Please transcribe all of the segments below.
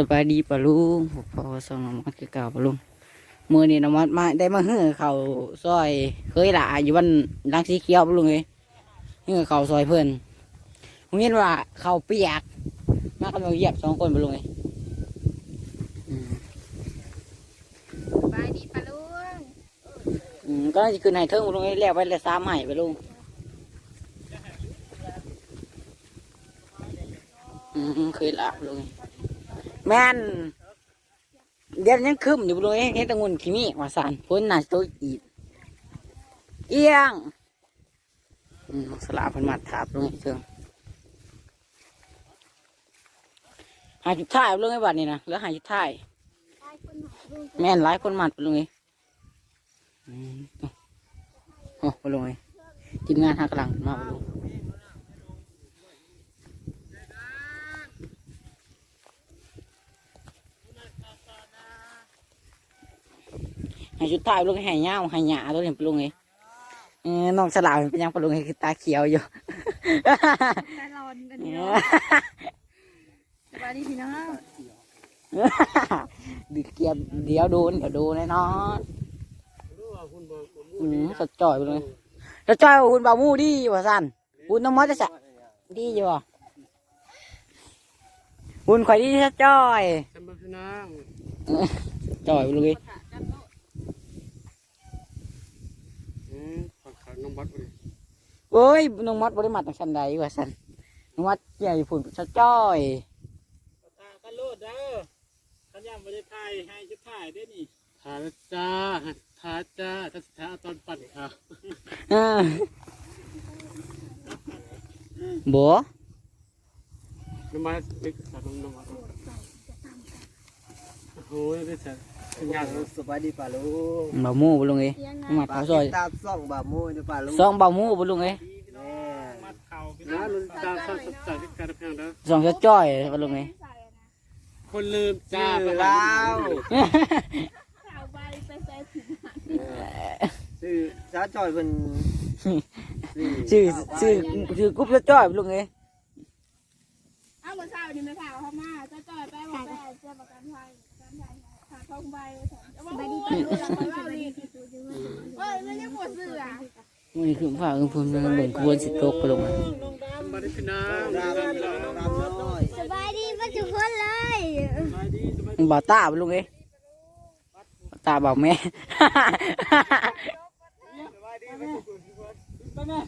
สบายดีปะลุงพอสองน้ำมันคือเก่าปะลุงมือนี่น้ำมันมาได้มาเฮือเขาซอยเคยละอยู่วันลังสีเขียวปะลุงเอ้ยเฮือเขาซอยเพื่อนผมเห็นว่าเขาเปียกมากำลังเหยียบสองคนปะลุงเอ้ยอืมสบายดีปะลุงอืมก็น่าจะคืนให้เทิงปะลุงเอ้ยแล้วไปเลยสามให้ปะลุงอืมเคยละปะลุงเอ้ย แม่นเดี๋ยวยังคึมอยู่บริเวณเฮ็ดตะงุนขี้มีว่าสานพ้นนาจะตัวอีดเอียงสลาพันมัดถาบลงเชิงหายจุดท้ายลงไอ้บัดนี่นะเหลือหายจุดท้ายแม่นหลายคนมัดไปลงไอืมโอ้ปลงไงทีมงานหากำลังมาลง หาจุดท้ายลงให้เงาให้หยาตัวนี้ไปลงไงเออน้องสลาเป็นยังไปลงไงคือตาเขียวอยู่ตาลอนกันเนาะสบายดีพี่น้องดิเกียบเดี๋ยวโดนเดี๋ยวโดนแน่นอนอืมสดจ่อยไปเลยสดจ่อยว่าคุณบ่าวมูดีว่าสันคุณน้องมอสจะสะดีอยู่บ่คุณข่อยดีสดจ่อยจำเป็นพี่น้องจ่อยไปเลย อืม ฝากขายน้องบัตรไปเลยโอ้ยน้องมอสบริมาตั้งชันใดว่าสันน้องมอสใหญ่ฝุ่นสดจ่อยตากันโลดเด้อขันยังไม่ได้ถ่ายให้จะถ่ายได้นี่ทาแล้วจ้าทาจ้าถ้าสุดท้ายเอาตอนปั่นค่ะเออบัวน้องบัตรไปขายน้องบัตรโอ้ยได้เสร็ จงานสบายดีป่าลุงบ่าวมูไปลงเอ้ยน้องมอสเขาซอยตามซ่องบ่ามูอยู่ป่าลุงสองบ่าวมูไปลงเอ้ยแม่มัดเข่าพี่นะน้องลุนตาสดใสที่การเพียงเด้อสองสดจ่อยไปลงเอ้ยคนลืมจ้าชื่อไปลาวสาวใบไปใส่ถุงชื่อสาจอยเป็นชื่อชื่อชื่อกรุ๊ปสดจ่อยไปลงเอ้ยอ้าวเมื่อเช้านี่ไม่พาเขามาจะจอยไปบอกแม่เจ้าประกันภัยประกันภัย ม่ได้ปวดเสือมันคือฝ่าคือพูนมันเหมือนควรสิตกไปลงมาน้องดบัตรพี่น้องรามรามน้อยสบายดีมาทุกคนเลยำสบายดีสบายมึงบ่าวตาไปลงเอ้ยบ่าวตาบ่าวแม่ ไปแม่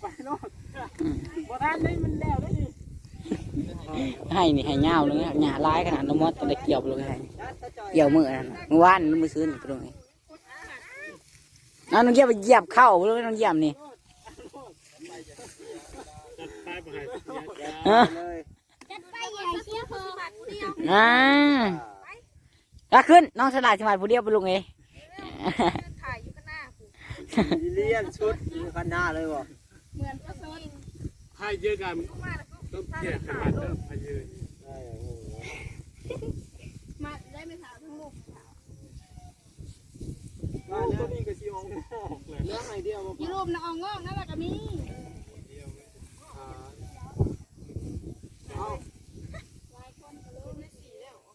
ไปโลดบ่ทันได้มันแล้วได้ดิ ให้นี่ให้เงาเลยหยาร้ายขนาดน้ำมอดตะเกี่ยวไปลงให้เกี่ยวมือนั่นน่ะเมื่อวานมันมือซื้อนี่ไปลงไงนั่นน้องเหยียบไปเหยียบเข้าไปลงน้องเหยียบนี่จัดไปบ่หายเสียจ้าฮะเลยจัดไปใหญ่เชี่ยพออ่าถ้าขึ้นน้องสลายสมัยผู้เดียวไปลงเองถ่ายอยู่ข้างหน้าเลียนชุดอยู่ข้างหน้าเลยบ่เหมือนก็ซ้อนให้เยอะกัน ต้องเกี่ยขนาดเด้อให้เยอะมาได้ไม่ถามทั้งลูกมาแล้วนี่ก็สิออกอกเลยเรื่องไอเดียบ่ยี่รูปน้องงอกนั่นแหละก็มี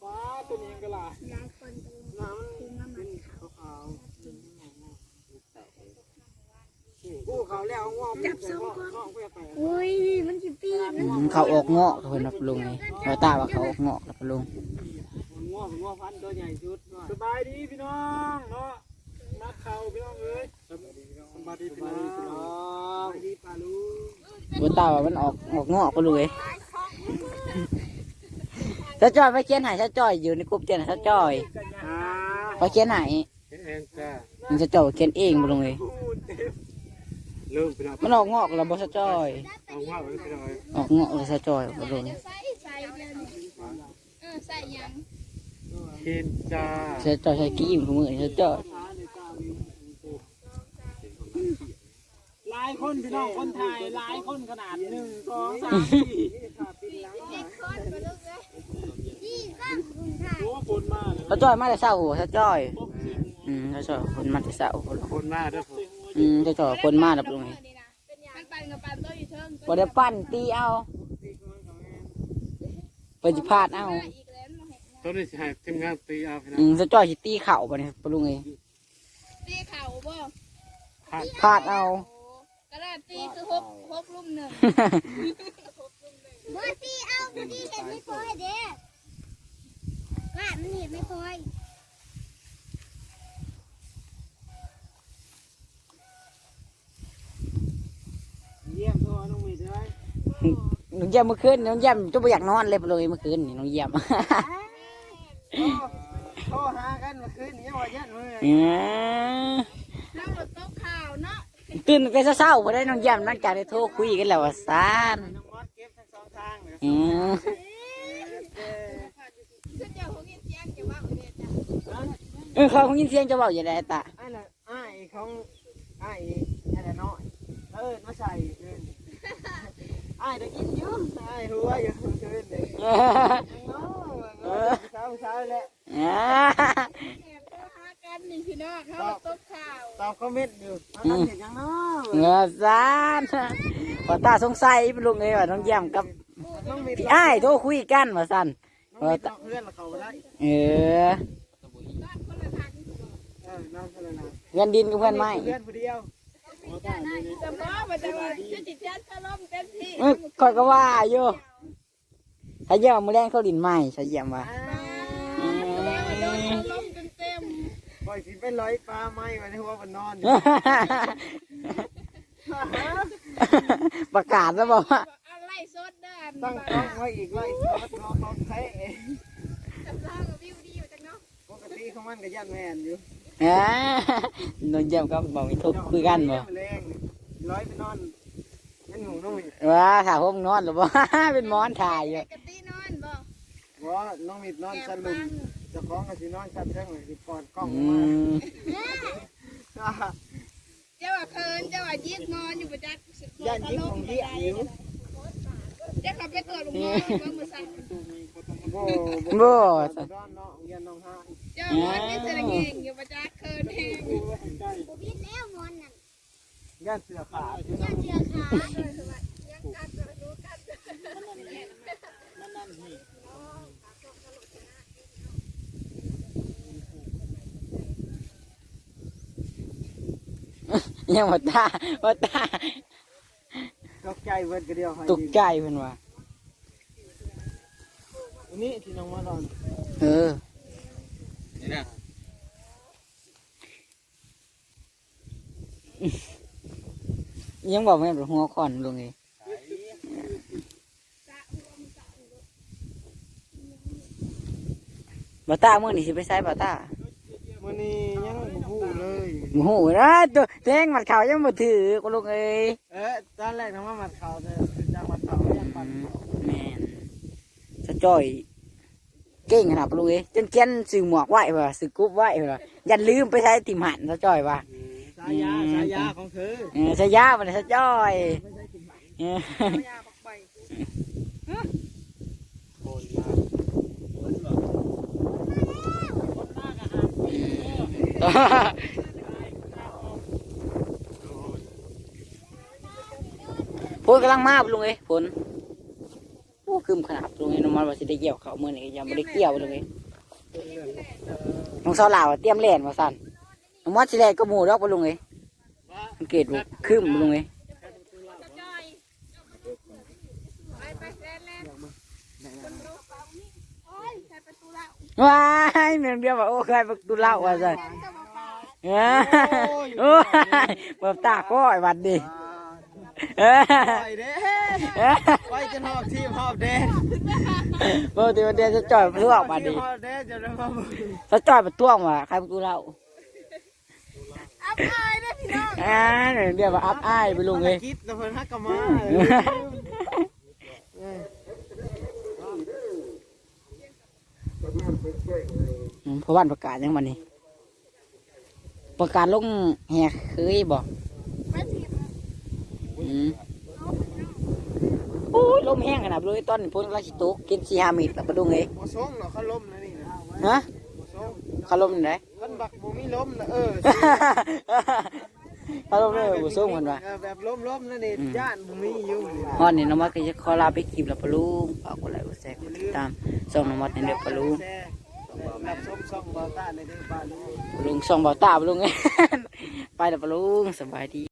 ฟ้าตัวนี้ก็ล่ะ ผู้เขาแล้วงอกจับซ่องน้องเพื่อไปอุ้ยมันสิปีนอืมเขาออกเงาะเขาเห็นนะไปลงไงเราตาว่าเขาออกเงาะแล้วไปลงงอกงอกพันตัวใหญ่ชุดสบายดีพี่น้องเนาะมัดเข่าพี่น้องเอ้ยสบายดีพี่น้องสบายดีป่าลุงเราตาว่ามันออกออกเงาะไปลงไงถ้าจอยไปเขียนใหายถ้าจอยอยู่ในกลุ่มเขียนใหายถ้าจอยอ่าไปเขียนใหายเอ็นจ้ามันจะจอยเขียนเองไปลงไงพูดเต็ม เริ่มพี่น้องมันออกเงาะแล้วบอสจอย เอาว่าไว้พี่น้องออกเงาะเลยสะจอยไปลงใส่ใส่เลยเออใส่ยังเห็นจ้าสะจอยใช้กี้มของมือสะจอยหลายคนพี่น้องคนไทยหลายคนขนาดหนึ่งสองสามสี่เด็กคนไปลูกเลยนี่ข้างคุณค่ะโอ้คนมากเลยสะจอยมาแต่เศร้าสะจอยพบสิ่งอืมสะจอยคนมาแต่เศร้าคนมากเด้อผม อืมสะจอยคนมาแล้วไปลงไงมันปั่นกับปั่นตัวอยู่เทิงบ่ได้ปั้นตีเอาเพิ่นสิพลาดเอาอีกแล้วมาเห็นตอนนี้สิให้ทีมงานตีเอาพี่น้ออืงมสะจ้อยสิตีเข่าบ่เนี่ยปะลุงเอ้ยตีเข่าบ่พลาดเอาโอ้กระดาษตีคือหกหกลุ่มหนึ่งบ่สิเอาบ่สิเห็นไม่พอยเด้ว่ามันเห็นไม่พอย เยี่ยมตัวน้องมีใช่ไหม น้องเยี่ยมเมื่อคืนน้องเยี่ยมจะบ่อยากนอนเลยปะลุงเอ้ยเมื่อคืนนี่น้องเยี่ยมโทรหากันเมื่อคืนนี้ว่ายันมืออืมแล้วหมดโต๊ะข่าวเนาะตื่นแต่เช้าๆบ่ได้น้องเยี่ยมหลังจากได้โทรคุยกันแล้วว่าซ่านน้องมอสเก็บทั้งสองทางเลยอืมฉันจะหกยินเสียงจะว่าเอาเนี่ยจ้ะเออเขาคงยินเสียงจะเว้าอย่างไรตาไอ้น่ะไอ้ของไอ้ไอ้น่ะน้อยเออมาใส่เกิ นไอ้ได้กินอยู่ไอ้หัวอยู่เกินเลยเออเช้าเช้าแหละอ่าแอบโทรหากันนี่พี่น้องเขาโต๊ะข่าวตอบคอมเมนต์อยู่มันต้องเห็นยังเนาะเงาซานพอตาสงสัยปะลุงเอ้ยว่าน้องเยี่ยมกับน้องมีพี่อ้ายโทรคุยกันว่าซั่นน้องมีเพื่อนเขาได้เออบ้านคนละทางเออน้องคนละนะเงินดินกับเพื่อนไม้เพื่อนผู้เดียว แต่บ่ว่าจะว่าจะจิตใจถล่มเต็มที่เออคอยก็ว่าอยู่ถ้าเยี่ยมมือแรงเขาดินไม้ถ้าเยี่ยมว่าแล้วโดนถล่มเต็มปล่อยสิไปร้อยปลาไม้ไว้ในหัวมันนอนประกาศแล้วบอกว่าๆอะไรสดด้านตั้งกล้องไว้อีกไว้สดรอของแท้จำลองวิวดีอยู่จังเนาะปกติของมันก็ยันแมนอยู่ อ่าน้องเยี่ยมก็บอกมีทุกคุยกันบ่แรงร้อยไปนอนเป็นหนูน้องมีว่าถ้าผมนอนหรือบ่เป็นหมอนถ่ายอยู่กะตีนอนบ่ว่าน้องมีนอนแอบชั้นฟัลุมงจะคล้องกับสีนอนชั้นเชิงเลยสิปอดกล้องอืมามเจ้าว่าเคินเจ้าว่ายิกนอนอยู่ประจักษ์ยันยิ้มของที่อิ๋วเจ้าขับไปตรวจลงนอนว่ามือสั่นโบ่บ่ดอนน้องยันน้องห้าเจ้านอนนี่เสร็จเองอยู่ประจักษ์เคินเองบ่มีแล้วมอนนั่นยันเสือขาดย่าเชือขายังกัดจะดูกัดยังบ่ตาบ่ตาตกใจเวิร์ดก็เดียวตกใจเพิ่นว่า อันนี้ที่น้องมานอนเออ นี่นะยังบอกแม่นหัวคอนลุงเอ้ยบ่ตามื้อนี้สิไปใช้บ่ตามันนี่ยังบ่ฮู้เลยโอ้โหนะตัวแทงหมัดเขายังบ่ถือกูลุงเอ้ยเอ๊ะตอนแรกน้องมาหมัดเขาแต่จากหมัดเขายังปัดเขาแม่นสะ จ้อยเก่งขนาดปะลุงเอ้ยจนเขียนสื่อหมวกไว้ว่ะสื่อกรุ๊ปไว้ว่ะยันลืมไปใช้ติมหันสะจ้อยว่ะสายาสายาของเธอเออสะยามันสะจ้อยเออยาบักใบฝนกำลังมาปะลุงเอ้ยฝนโอ้คืมขนาดปะลุงเอ้ยน้องมันว่าสิได้เกี่ยวเขาวมื่อนี้ยังไม่ได้เกี่ยวปะลุงเอ้ยน้องสาวลาวอะเตรียมแล่นมาสั่นน้องมอดสิแล่นก็หมู่ดอกปะลุงเอ้ยมันเกิดว่าคืมปะลุงเอ้ยจอยไปไปแล่นแล่นคนรู้เปล่านี่โอ้ยใส่ประตูแล้วว้ายเมียนเดียวว่าโอ้ใครประตูเล่าว่าสั่นแล่นก็บอกว่าเอ้ยโอ้ยเปิดตาก้อยวันดิเอ้ยไปเด้เอ้ย ไปจนหอบทีมหอบเด้ปกติวันเดียวจะจ่อยเพื่อวันทีดิมหอบเด้จะได้มาบุกจะจ่อยประท้วงว่าใครประตูเล่าอับอายนะพี่น้องอ่าเดี๋ยวเดี๋ยวว่าอับอ้ายไปลุงเลยคิดแต่เพิ่นฮักกะมาอืมเพราะวันประกาศยังวันนี้ ประกาศลงแหกเคยบอกไปทีมอืมโอ้ ยลมแห้งขนาดเลยตอนนี้พ้นราชิตุกกินสีหามิดแล้วประดุงเลยบ่ส่งเนาะเขาล้มนะนี่นะฮะบ่ส่งเขาลมอยู่ไหนคันบักบ่มีล้มนะเออถ้าลมเลยบ่ส่งเพิ่นว่าเออแบบล้มๆนั่นนี่ย่านบ่มีอยู่นี่ฮอดนี่น้องมัดก็จะขอลาไปคลิปแล้วปะลุงฝากกดไลค์กดแชร์กดติดตามส่องน้องมัดในเด้อปะลุงแซ่รับชมช่องบอต้าในเด้อบ้านลุงปะลุงส่องเบาตาปะลุงไปแล้วปะลุงสบายดี